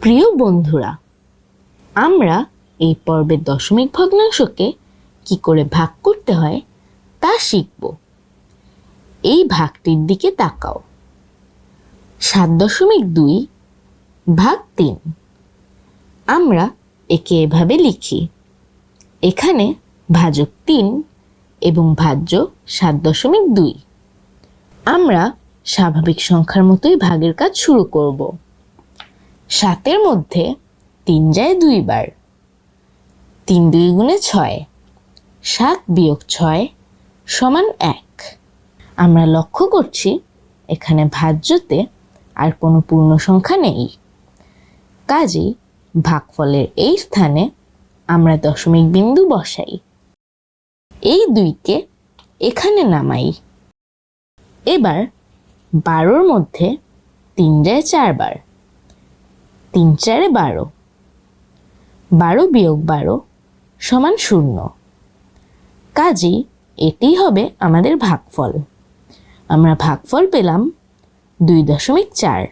প্রিয় বন্ধুরা, আমরা এই পর্বের দশমিক ভগ্নাংশকে কি করে ভাগ করতে হয় তা শিখব। এই ভাগটির দিকে তাকাও। সাত দশমিক দুই ভাগ তিন। আমরা একে এভাবে লিখি। এখানে ভাজক তিন এবং ভাজ্য সাত দশমিক দুই। আমরা স্বাভাবিক সংখ্যার মতোই ভাগের কাজ শুরু করব। সাতের মধ্যে তিন যায় দুইবার তিন দুই গুণে ছয়। সাত বিয়োগ ছয় সমান এক। আমরা লক্ষ্য করছি, এখানে ভাজ্যতে আর কোনো পূর্ণ সংখ্যা নেই। কাজেই ভাগফলের এই স্থানে আমরা দশমিক বিন্দু বসাই। এই দুইকে এখানে নামাই। এবার বারোর মধ্যে তিনটায় চারবার। তিন চারে বারো। বারো বিয়োগ বারো সমান শূন্য। কাজেই এটি হবে আমাদের ভাগফল। আমরা ভাগফল পেলাম দুই দশমিক চার।